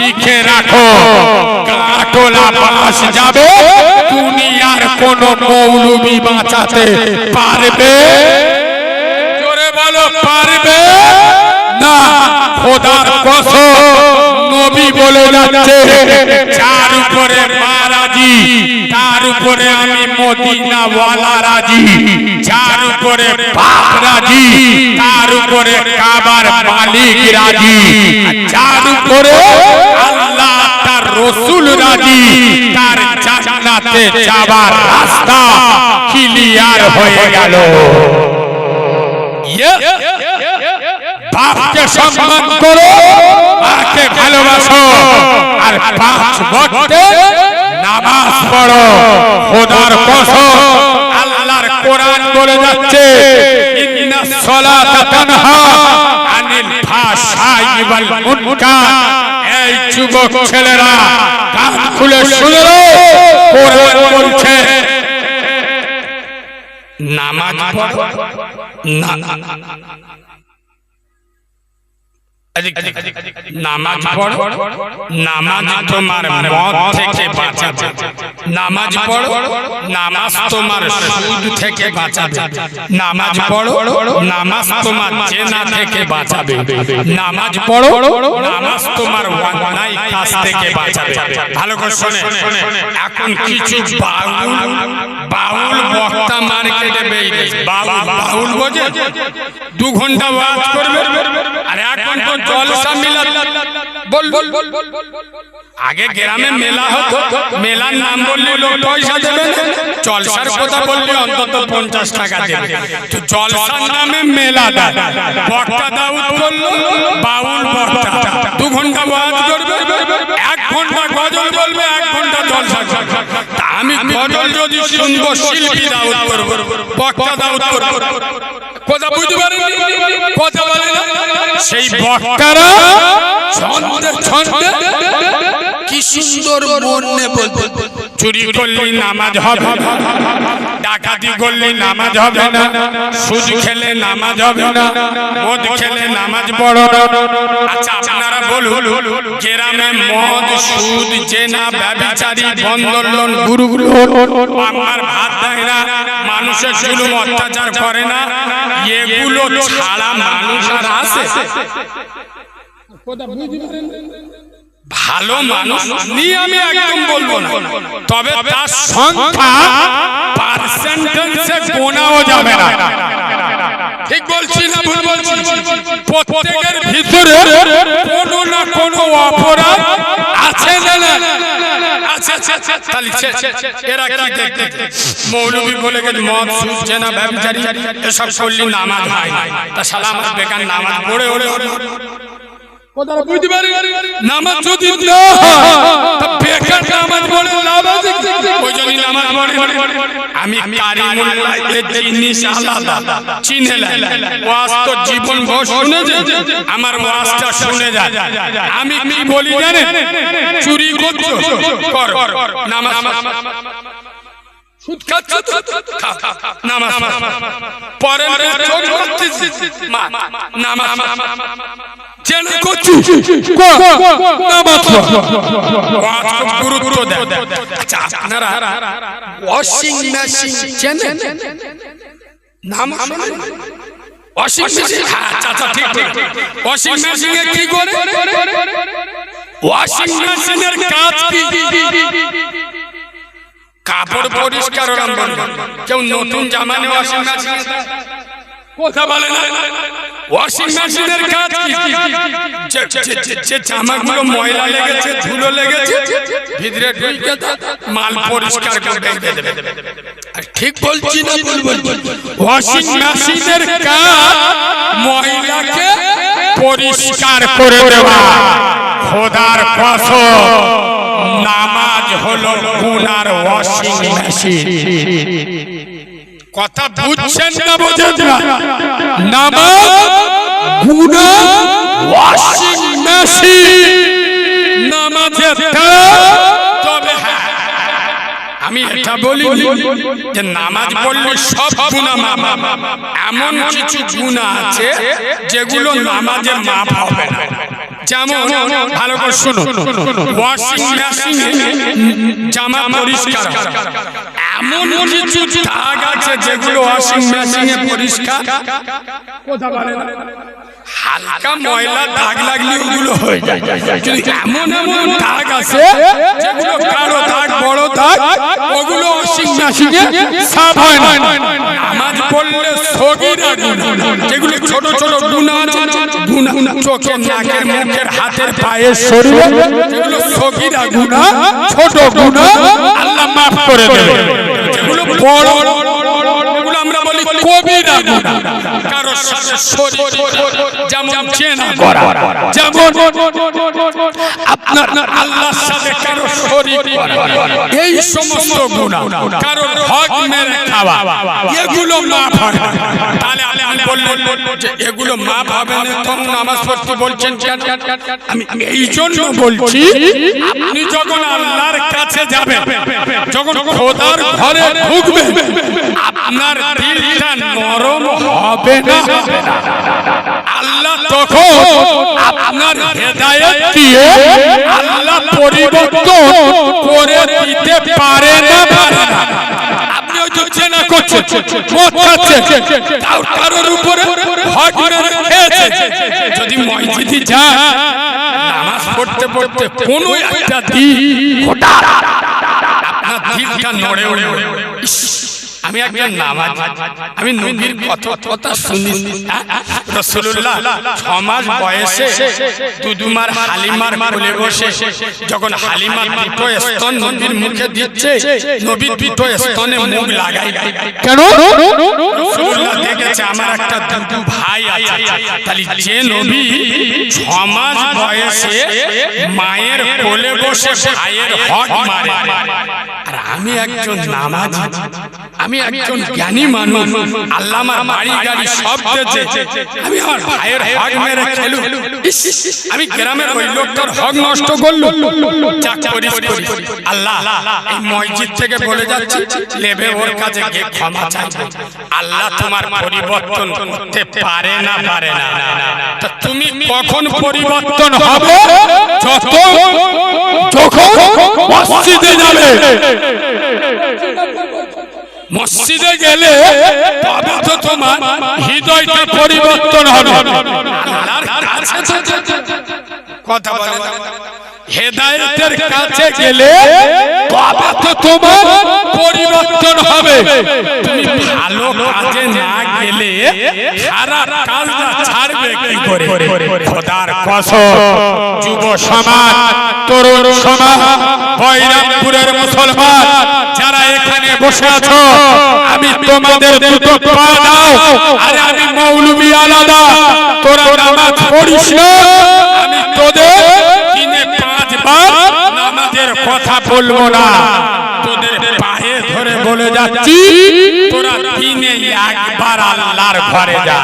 লিখে রাখো। কাটোলা বাস যাবে, দুনিয়ার কোন মৌলবি বাঁচাতে পারবে? জোরে বলো, পারবে? না, খোদার কসম, নবী বলে যাচ্ছে, যার উপরে মা তার উপরে আমি মদিনা ওয়ালা রাজি, যার উপরে বাপ রাজি তার উপরে কাবার মালিক রাজি। যার উপরে আল্লাহ তার রসুল রাজি, তার জান্নাতে যাবার রাস্তা ক্লিয়ার হয়ে গেল। বাপকে সম্মান করো, মাকে ভালোবাসো, আর পাঁচ ভক্তে নামাজ পড়ো, খোদার কসম। কোরআন বলে যাচ্ছে ইন্না সলাতা তানহা আনিল ফাহশাই ওয়াল মুনকার এই যুবক ছেলেরা কান খুলে শুনে কোরআন বলছে নামাজ পড়ো না নামাজ পড়ো। নামাজ তোমার মদ থেকে বাঁচাবে। নামাজ পড়ো। নামাজ তোমার সুদ থেকে বাঁচাবে। নামাজ পড়ো। নামাজ তোমার জেনা থেকে বাঁচাবে। নামাজ পড়ো। নামাজ তোমার অন্যায় কাজ থেকে বাঁচাবে। ভালো করে শোনে। এখন কিছু বাউল বাউল বক্তা মার্কেটে বেরিয়ে বাউল বাউল বোঝে। দু ঘণ্টা ওয়াজ করবে। এখন তো জলসা মিলা বল বল বল আগে গ্রামে মেলা হতো মেলার নাম বললে লোক পয়সা দেবে জলসার কথা বললে অন্তত পঞ্চাশ টাকা দেবে। তো জলসার নামে মেলা দেয় বক্তা দাউদ করল বাউল বক্তা দু ঘণ্টা ওয়াজ করবে এক ঘণ্টা গজল বলবে এক ঘণ্টা জলসা আমি গজল যদি শুনব শিল্পী দাউদ করব। বক্তা দাউদ করব। কথা বুঝতে পারেন? কথা বলে না? সেই বক্তারা ছন্দে ছন্দে কি সুন্দর মনে বলতে। চুরি করলে নামাজ হবে। ডাকাতি করলে নামাজ হবে না। সুদ খেলে নামাজ হবে না। মদ খেলে নামাজ পড়ো না। আচ্ছা আপনারা বলুন, গ্রামে মদ, সুদ, জেনা, ব্যভিচারী বন্ধন লোন গুরুগুলো আমার ভাত দেয় না। মানুষের জুলুম, অত্যাচার করে না। এগুলো ছাড়া মানুষ আর আসে ভালো মানুষ নিয়ে আমি একদম বলব না। তবে তার সংখ্যা পার্সেন্টেন্সে গোনাও যাবে না। ঠিক বলছি না ভুল বলছি। প্রত্যেকের ভিতরে কোনো না কোনো অপরাধ আছে না তাহলে এরা কি দেখতে মৌলবী বলে গেল মদ সুদ জেনা ব্যভিচারী এসব করলে নামাজ হয় তা শালা আমার বেকার নামাজ পড়ে ওরে ওরে। কথাটা বুঝতে পারি নামাজ যদি না বেকার নামাজ পড়ে লাভ আছে ওই জন্য নামাজ পড়ে আমি কারিমুল্লাহ এর জিনিস আলাদা চিনে ওয়াজ তো জীবন ভর শুনেছে আমার ওয়াজটা শুনে যায় আমি কি বলি জানেন চুরি করছ কর নামাজ সুদ খাচ্ছ তো? নামাজ পরে চোখ মারতেছিস। মা, নামাজ গুরুত্ব আচ্ছা আপনারা ওয়াশিং মেশিন চেনেন? নাম শোনেন? ওয়াশিং মেশিন হ্যাঁ, আচ্ছা আচ্ছা ঠিক ঠিক ওয়াশিং মেশিনে কি করে? ওয়াশিং মেশিনের কাজ কি? কাপড় পরিষ্কার কেউ নতুন জামা মেশিন কথা বলে না। ওয়াশিং মেশিনের কাজ জামাগুলো ময়লা লেগেছে, ধুলো লেগেছে, ভিতরে ঢুকে মাল পরিষ্কার করে দেবে। ঠিক বলছি না ভুল বলছি। ওয়াশিং মেশিনের কাজ পরিষ্কার করে দেওয়া। খোদার কসম, নামাজ হলো গুনার ওয়াশিং মেশিন কথা বুঝছেন না বোঝেন না? নামাজ গুনা ওয়াশিং মেশিন নামাজে তবে হ্যাঁ আমি এটা বলি যে নামাজ পড়লে সব গুণা মাপ এমন কিছু গুণা আছে যেগুলো নামাজে মাপ হবে না। যেমন ভালো করে শুনো। ওয়াশিং মেশিনে জামা পরিষ্কার। এমন কিছু দাগ আছে যেগুলো ওয়াশিং মেশিনে পরিষ্কার? কথা বলে না। হালকা ময়লা দাগ লাগলে ওগুলো হয়ে যায়। কিন্তু এমন এমন দাগ আছে যেগুলো কালো দাগ বড় দাগ ওগুলো ওয়াশিং মেশিনে সাফ হয় না। নামাজ পড়লে সগীরা গুনাহ। যেগুলো ছোট ছোট গুনাহ আছে গুনাহ চোখে নাকের মুখের হাতের পায়ের শরীরে, যেগুলো সগিরা গুণা, ছোট গুণা, আল্লাহ মাফ করে দেবে। বড় কবিরা গুনাহ কারও শরীর যেমন চেনা করা যেমন আপনার আল্লাহর সাথে কারও শরীর এই সমস্ত গুনাহ কারও হক মেরে খাওয়া। এগুলো মাফ। তাহলে আপনি বললেন যে এগুলো মাফ হবে না তখন নামাজ পড়তে বলছেন আমি এই জন্য বলছি আপনি যখন আল্লাহর কাছে যাবেন যখন খোদার ঘরে ঢুকবেন আপনার দিলটা নরম হবে না। আল্লাহ তখন আপনার হেদায়েত দিয়ে আল্লাহ পরিবর্তন করে দিতে পারে না। পারে না। আপনি হয়তো চেনা করছেন কারোর উপরে খেয়েছে যদি মসজিদে যান নামাজ পড়তে পড়তে কোনো একটা দিন হঠাৎ আপনার দিলটা নড়ে ওড়ে ইস, আমি একজন নামাজ আমি নবীর কত কথা শুনি। রসুল্লাহ ছমাস বয়সে দুদুমার হালিমার কোলে বসে যখন হালিমার দুটো স্তন নবীর মুখে দিচ্ছে নবীর দুটো স্তনে মুখ লাগাই। কেন? রসুল্লাহ দেখেছে আমার একটা দুদু ভাই আছে। তাহলে যে নবী ছমাস বয়সে মায়ের কোলে বসে ভাইয়ের হক মারে। আর আমি একজন নামাজ আমি একজন জ্ঞানী মানুষ আল্লাহ আমার বাড়ি গাড়ি সব দিয়েছে আমি আমার ভাইয়ের হক মেরে খেলু আমি গ্রামের ওই লোকটার হক নষ্ট করল। আল্লাহ এই মসজিদ থেকে বলে যাচ্ছি লেবে ওর কাছে গিয়ে ক্ষমা চাইব আল্লাহ তোমার পরিবর্তন করতে পারে না পারে না তুমি কখন পরিবর্তন হবে যত যখন মসজিদে যাবে মসজিদে গেলে তবে তো তোমার হৃদয়টা পরিবর্তন হবে কথা বলে। হেদায়েতের কাছে গেলে তবে তো তোমার পরিবর্তন হবে। তুমি ভালো কাজে না গেলে কাজটা ছাড়বে কি করে? খোদার কসম। যুব সমাজ তরুণ সমাজ বৈরামপুরের মুসলমান যারা এখানে বসে আছো আমি তোমাদের দুটো পা দাও। আরে আমি মৌলবি আলাদা। তোরা নামাজ পড়িস না। কথা বলব না। তোদের পায়ে ধরে বলে যাচ্ছি তোরা দিনে একবার আল্লাহর ঘরে যা।